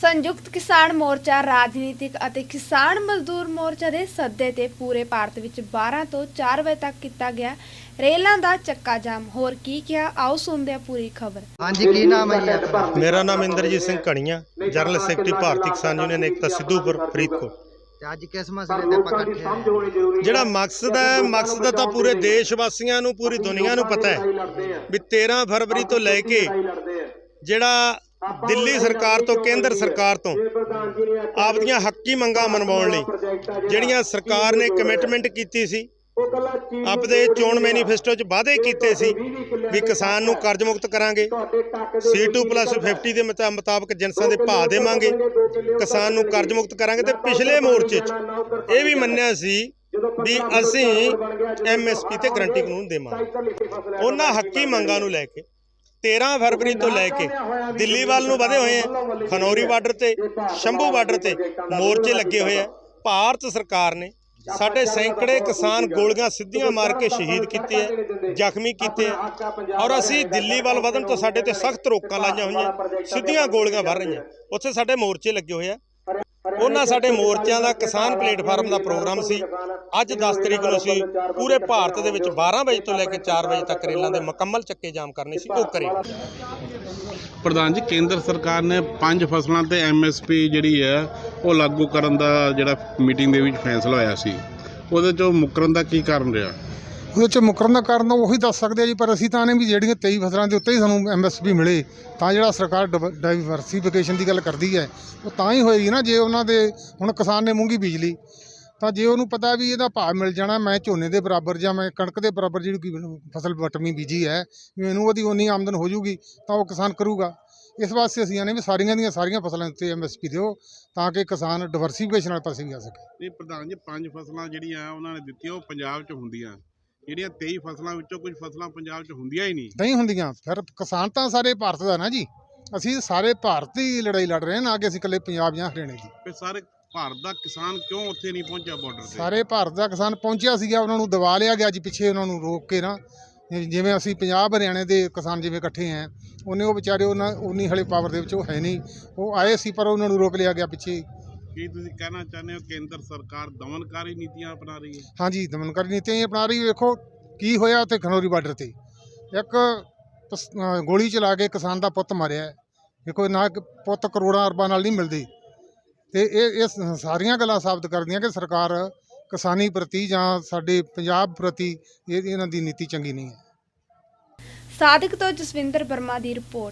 ਸੰਯੁਕਤ ਕਿਸਾਨ ਮੋਰਚਾ ਰਾਜਨੀਤਿਕ ਅਤੇ ਕਿਸਾਨ ਮਜ਼ਦੂਰ ਮੋਰਚਾ ਦੇ ਸੱਦੇ ਤੇ ਪੂਰੇ ਭਾਰਤ ਵਿੱਚ 12 ਤੋਂ 4 ਵਜੇ ਤੱਕ ਕੀਤਾ ਗਿਆ। ਰੇਲਾਂ ਦਾ ਚੱਕਾ ਜਾਮ। ਹੋਰ ਕੀ ਕਿਹਾ? ਆਓ ਸੁਣਦੇ ਹਾਂ ਪੂਰੀ ਖਬਰ। ਹਾਂਜੀ ਕੀ ਨਾਮ ਹੈ ਜੀ ਆਪਣਾ? ਮੇਰਾ ਨਾਮ Inderjit Singh Ghania general secretary Bharti Kisan union Ekta Sidhupur Faridkot. ਤੇ ਅੱਜ ਕਿਸ ਮਸਲੇ ਤੇ ਆਪਾਂ ਇਕੱਠੇ ਜਿਹੜਾ ਮਕਸਦ ਹੈ ਮਕਸਦ ਤਾਂ ਪੂਰੇ ਦੇਸ਼ ਵਾਸੀਆਂ ਨੂੰ ਪੂਰੀ ਦੁਨੀਆ ਨੂੰ ਪਤਾ ਹੈ ਵੀ 13 ਫਰਵਰੀ ਤੋਂ ਲੈ ਕੇ ਜਿਹੜਾ ਦਿੱਲੀ ਸਰਕਾਰ ਤੋਂ ਕੇਂਦਰ ਸਰਕਾਰ ਤੋਂ ਆਪਦੀਆਂ ਹੱਕੀ ਮੰਗਾਂ ਮਨਵਾਉਣ ਲਈ ਜਿਹੜੀਆਂ ਸਰਕਾਰ ਨੇ ਕਮਿਟਮੈਂਟ ਕੀਤੀ ਸੀ ਆਪਦੇ ਚੋਣ ਮੈਨੀਫੈਸਟੋ 'ਚ ਵਾਅਦੇ ਕੀਤੇ ਸੀ ਵੀ ਕਿਸਾਨ ਨੂੰ ਕਰਜ਼ ਮੁਕਤ ਕਰਾਂਗੇ। C2+50 ਦੇ ਮੁਤਾ- ਮੁਤਾਬਕ ਜਿਨਸਾਂ ਦੇ ਭਾਅ ਦੇਵਾਂਗੇ। ਕਿਸਾਨ ਨੂੰ ਕਰਜ਼ ਮੁਕਤ ਕਰਾਂਗੇ ਤੇ ਪਿਛਲੇ ਮੋਰਚੇ 'ਚ। ਇਹ ਵੀ ਮੰਨਿਆ ਸੀ ਵੀ ਅਸੀਂ ਐਮਐਸਪੀ ਤੇ ਗਰੰਟੀ ਕਾਨੂੰਨ ਦੇਵਾਂਗੇ। ਉਹਨਾਂ ਹੱਕੀ ਮੰਗਾਂ ਨੂੰ ਲੈ ਕੇ 13 ਫਰਵਰੀ ਤੋਂ ਲੈ ਕੇ ਦਿੱਲੀ ਵੱਲ ਨੂੰ ਵਧੇ ਹੋਏ ਆ। ਖਨੌਰੀ ਬਾਰਡਰ ਤੇ ਸ਼ੰਭੂ ਬਾਰਡਰ ਤੇ ਮੋਰਚੇ ਲੱਗੇ ਹੋਏ ਆ। ਭਾਰਤ ਸਰਕਾਰ ਨੇ ਸਾਡੇ ਸੈਂਕੜੇ ਕਿਸਾਨ ਗੋਲੀਆਂ ਸਿੱਧੀਆਂ ਮਾਰ ਕੇ ਸ਼ਹੀਦ ਕੀਤੇ ਆ ਜ਼ਖਮੀ ਕੀਤੇ ਆ। ਔਰ ਅਸੀਂ ਦਿੱਲੀ ਵੱਲ ਵਧਣ ਤੋਂ ਸਾਡੇ ਤੇ ਸਖਤ ਰੋਕਾਂ ਲਾਈਆਂ ਹੋਈਆਂ। ਸਿੱਧੀਆਂ ਗੋਲੀਆਂ ਵਰ ਰਹੀਆਂ। ਉੱਥੇ ਸਾਡੇ ਮੋਰਚੇ ਲੱਗੇ ਹੋਏ ਆ। ਉਹਨਾਂ ਸਾਡੇ ਮੋਰਚਿਆਂ ਦਾ ਕਿਸਾਨ ਪਲੇਟਫਾਰਮ ਦਾ ਪ੍ਰੋਗਰਾਮ ਸੀ। ਅੱਜ 10 ਤਰੀਕ ਨੂੰ ਅਸੀਂ ਪੂਰੇ ਭਾਰਤ ਦੇ ਵਿੱਚ 12 ਵਜੇ ਤੋਂ ਲੈ ਕੇ 4 ਵਜੇ ਤੱਕ ਰੇਲਾਂ ਦੇ ਮੁਕੰਮਲ ਚੱਕੇ ਜਾਮ ਕਰਨੇ ਸੀ। ਉਹ ਕਰੇ। ਪ੍ਰਧਾਨ ਜੀ, ਕੇਂਦਰ ਸਰਕਾਰ ਨੇ ਪੰਜ ਫਸਲਾਂ ਤੇ ਐਮਐਸਪੀ ਜਿਹੜੀ ਹੈ, ਉਹ ਲਾਗੂ ਕਰਨ ਦਾ ਜਿਹੜਾ ਮੀਟਿੰਗ ਦੇ ਵਿੱਚ ਫੈਸਲਾ ਹੋਇਆ ਸੀ। ਉਹਦੇ ਚੋਂ ਮੁਕਰਨ ਦਾ ਕੀ ਕਾਰਨ ਰਿਹਾ? ਉਹਦੇ ਚ ਮੁਕਰਨ ਦਾ ਕਾਰਨ ਉਹੀ ਦੱਸ ਸਕਦੇ ਆ ਜੀ, ਪਰ ਅਸੀਂ ਤਾਂ ਨੇ ਵੀ ਜਿਹੜੀਆਂ 23 ਫਸਲਾਂ ਦੇ ਉੱਤੇ ਹੀ ਸਾਨੂੰ ਐਮਐਸਪੀ ਮਿਲੇ, ਤਾਂ ਜਿਹੜਾ ਸਰਕਾਰ ਡਾਈਵਰਸੀਫਿਕੇਸ਼ਨ ਦੀ ਗੱਲ ਕਰਦੀ ਹੈ, ਉਹ ਤਾਂ ਹੀ ਹੋਏਗੀ ਨਾ ਜੇ ਉਹਨਾਂ ਦੇ, ਹੁਣ ਕਿਸਾਨ ਨੇ ਮੂੰਗੀ ਬੀਜ ਲਈ, ਤਾਂ ਜੇ ਉਹਨੂੰ ਪਤਾ ਵੀ ਇਹਦਾ ਭਾਅ ਮਿਲ ਜਾਣਾ, ਮੈਂ ਝੋਨੇ ਦੇ ਬਰਾਬਰ ਜਾਂ ਮੈਂ ਕਣਕ ਦੇ ਬਰਾਬਰ ਜਿਹੜੀ ਫਸਲ ਵਟਮੀ ਬੀਜੀ ਹੈ ਮੈਨੂੰ ਉਹਦੀ ਉਨੀ ਆਮਦਨ ਹੋ ਜੂਗੀ, ਤਾਂ ਉਹ ਕਿਸਾਨ ਕਰੂਗਾ। ਇਸ ਵਾਸਤੇ ਅਸੀਂ ਆਨੇ ਵੀ ਸਾਰੀਆਂ ਦੀਆਂ ਸਾਰੀਆਂ ਫਸਲਾਂ ਉੱਤੇ ਐਮਐਸਪੀ ਦਿਓ, ਤਾਂ ਕਿ ਕਿਸਾਨ ਡਿਵਰਸੀਫਿਕੇਸ਼ਨ ਵਾਲੇ ਪਾਸੇ ਵੀ ਆ ਸਕੇ। ਨਹੀਂ, ਪ੍ਰਧਾਨ ਜੀ, ਪੰਜ ਫਸਲਾਂ ਜਿਹੜੀਆਂ ਉਹਨਾਂ ਨੇ ਦਿੱਤੀਆਂ, ਉਹ ਪੰਜਾਬ 'ਚ ਹੁੰਦੀਆਂ। ਜਿਹੜੀਆਂ 23 ਫਸਲਾਂ ਵਿੱਚੋਂ ਕੁਝ ਫਸਲਾਂ ਪੰਜਾਬ 'ਚ ਹੁੰਦੀਆਂ ਹੀ ਨਹੀਂ। ਨਹੀਂ ਹੁੰਦੀਆਂ। ਫਿਰ ਕਿਸਾਨ ਤਾਂ ਸਾਰੇ ਭਾਰਤ ਦਾ ਨਾ ਜੀ। ਅਸੀਂ ਸਾਰੇ ਭਾਰਤ ਦੀ ਲੜਾਈ ਲੜ ਰਹੇ ਹਾਂ ਨਾ ਕਿ ਅਸੀਂ ਇਕੱਲੇ ਪੰਜਾਬ ਜਾਂ ਹਰਿਆਣੇ ਦੀ। ਫਿਰ ਸਾਰੇ ਭਾਰਤ ਦਾ ਕਿਸਾਨ ਕਿਉਂ ਉੱਥੇ ਨਹੀਂ ਪਹੁੰਚਿਆ ਬਾਰਡਰ ਤੇ? ਸਾਰੇ ਭਾਰਤ ਦਾ ਕਿਸਾਨ ਪਹੁੰਚਿਆ ਸੀਗਾ ਉਹਨਾਂ ਨੂੰ ਦਬਾ ਲਿਆ ਗਿਆ ਜੀ ਪਿੱਛੇ ਉਹਨਾਂ ਨੂੰ ਰੋਕ ਕੇ ਨਾ। ਜਿਵੇਂ ਅਸੀਂ ਪੰਜਾਬ ਹਰਿਆਣੇ ਦੇ ਕਿਸਾਨ ਜਿਵੇਂ ਇਕੱਠੇ ਆਂ ਉਹਨੇ ਉਹ ਵਿਚਾਰੇ ਉਹਨਾਂ ਉਨੀ ਹਲੇ ਪਾਵਰ ਦੇ ਵਿੱਚ ਉਹ ਹੈ ਨਹੀਂ। ਉਹ ਆਏ ਸੀ ਪਰ ਉਹਨਾਂ ਨੂੰ ਰੋਕ ਲਿਆ ਗਿਆ ਪਿੱਛੇ। ਕੀ ਤੁਸੀਂ ਕਹਿਣਾ ਚਾਹੁੰਦੇ ਹੋ ਕੇਂਦਰ ਸਰਕਾਰ ਦਮਨਕਾਰੀ ਨੀਤੀਆਂ ਅਪਣਾ ਰਹੀ ਹੈ? ਹਾਂਜੀ ਦਮਨਕਾਰੀ ਨੀਤੀਆਂ ਹੀ ਅਪਣਾ ਰਹੀ ਵੇਖੋ ਕੀ ਹੋਇਆ ਉੱਥੇ ਖਨੌਰੀ ਬਾਰਡਰ ਤੇ? ਇੱਕ ਅਹ ਗੋਲੀ ਚਲਾ ਕੇ ਕਿਸਾਨ ਦਾ ਪੁੱਤ ਮਾਰਿਆ ਹੈ। ਦੇਖੋ ਨਾ ਕਿ ਪੁੱਤ ਕਰੋੜਾਂ ਅਰਬਾਂ ਨਾਲ ਨਹੀਂ ਮਿਲਦੇ। ਤੇ ਇਹ ਇਹ ਸ- ਸਾਰੀਆਂ ਗੱਲਾਂ ਸਾਬਤ ਕਰਦੀਆਂ ਕਿ ਸਰਕਾਰ ਕਿਸਾਨੀ ਪ੍ਰਤੀ ਜਾਂ ਸਾਡੇ ਪੰਜਾਬ ਪ੍ਰਤੀ ਇਹ ਇਹਨਾਂ ਦੀ ਨੀਤੀ ਚੰਗੀ ਨਹੀਂ ਹੈ। ਸਾਦਿਕ ਤੋਂ ਜਸਵਿੰਦਰ ਵਰਮਾ ਦੀ ਰਿਪੋਰਟ।